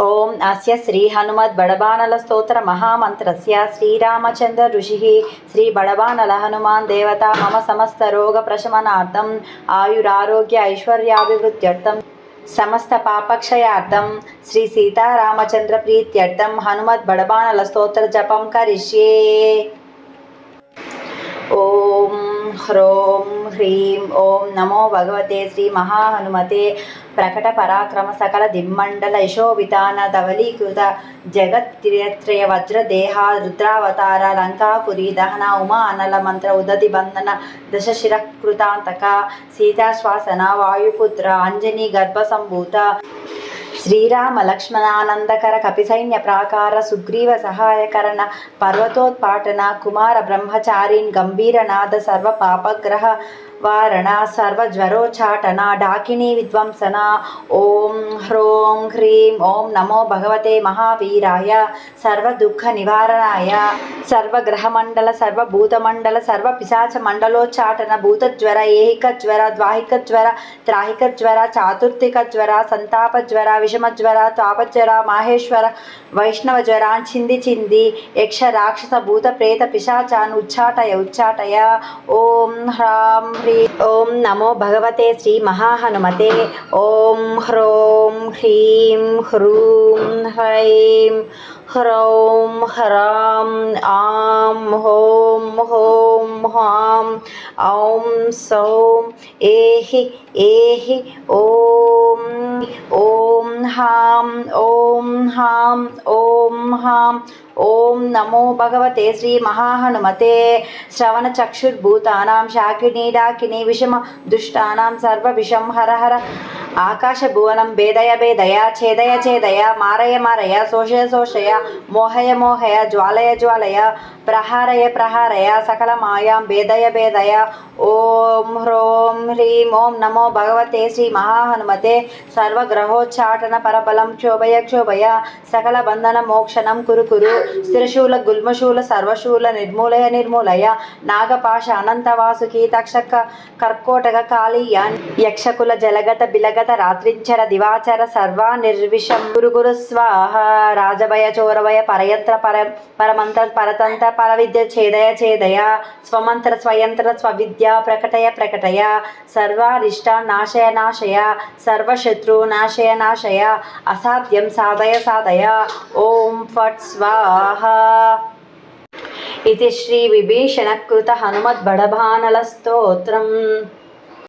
ఓం అస్య శ్రీ హనుమద్ బడబానల స్తోత్ర మహామంత్రస్య. శ్రీరామచంద్ర ఋషి శ్రీ బడబానల హనుమాన్ దేవత మమ సమస్త రోగ ప్రశమనార్థం. ఆయురారోగ్య ఐశ్వర్యాభివృద్ధ్యర్థం. సమస్త పాపక్షయార్థం. శ్రీ సీతారామచంద్ర ప్రీత్యర్థం. హనుమద్ బడబానల స్తోత్ర జపం కరిష్యే. హ్రోం హ్రీం ఓం నమో భగవతే శ్రీ మహాహనుమతే. ప్రకట పరాక్రమ సకల దిమ్మండల యశోవితాన ధవలీకృత జగత్త్రియత్రయ వజ్ర దేహ రుద్రావతార లంకాపురి దహన ఉమా అనల మంత్ర ఉదతి బంధన దశశిరకృతాంతక. సీతాశ్వాసన వాయుపుత్ర అంజని గర్భ సంభూత శ్రీరామ లక్ష్మణానందకర కపిసైన్య ప్రాకార సుగ్రీవ సహాయకరణ పర్వతోత్పాటన కుమార బ్రహ్మచారిన్ గంభీరనాథ సర్వ పాపగ్రహ వారణ సర్వజ్వరోచాటన డాకినీ విద్వంసన ఓం హ్రోం హ్రీం ఓం నమో భగవతే మహావీరాయ సర్వదుఃఖ నివారణాయ సర్వగ్రహమండల సర్వభూతమండల సర్వ పిశాచ మండలోచ్చాటన భూతజ్వర ఏహిక జ్వర ద్వాహిక జ్వర త్రాహిక జ్వర చాతుర్తిక జ్వర సంతాప జ్వర విషమజ్వర తాపజ్వర మాహేశ్వర వైష్ణవ జ్వరాన్ చింది చింది యక్ష రాక్షస భూత ఓం ఓం నమో భగవతే శ్రీ మహాహనుమతే. ఓం హ్రోం హ్రీం హ్రూం హ్రైం హ్రౌం హ్రాం ఆం హోం హోం హాం ఔం సౌం ఏహి ఏహి ఓం ఓం హాం ఓం హాం ఓం హాం ఓం నమో భగవతే శ్రీ మహాహనుమతే. శ్రవణ చక్షుర్భూతానాం శాకినీ డాకినీ విషమ దుష్టానాం సర్వ విషం హర హర. ఆకాశ భువనం భేదయ భేదయ ఛేదయ ఛేదయ మారయ మారయ శోషయ శోషయ మోహయ మోహయ జ్వాలయ జ్వాలయ ప్రహారయ ప్రహారయ సకల మాయాం భేదయ భేదయ. ఓం హ్రోం హ్రీం ఓం నమో భగవతే శ్రీ మహాహనుమతే. సర్వగ్రహోచ్చాటన పరబలం క్షోభయ క్షోభయ. సకల బంధన మోక్షణం కురు కురు. స్థిరశూల గుల్మశూల సర్వశూల నిర్మూలయ నిర్మూలయ. నాగపాశ అనంతవాసుకి తక్షక కర్కోటక కాళీయ యక్షకుల జలగత బిలగ జగత రాత్రించర దివాచర సర్వా నిర్విషం గురు గురు స్వాహ రాజభయ చోరభయ పరయంత్ర పర పరమంత్ర పరతంత్ర పరవిద్య ఛేదయ ఛేదయ. స్వమంత్ర స్వయంత్ర స్వవిద్య ప్రకటయ ప్రకటయ. సర్వారిష్ట నాశయ నాశయ. సర్వశత్రు నాశయ నాశయ. అసాధ్యం సాధయ సాధయ. ఓం ఫట్ స్వాహ. ఇది శ్రీ విభీషణకృత హనుమద్బడభానల స్తోత్రం.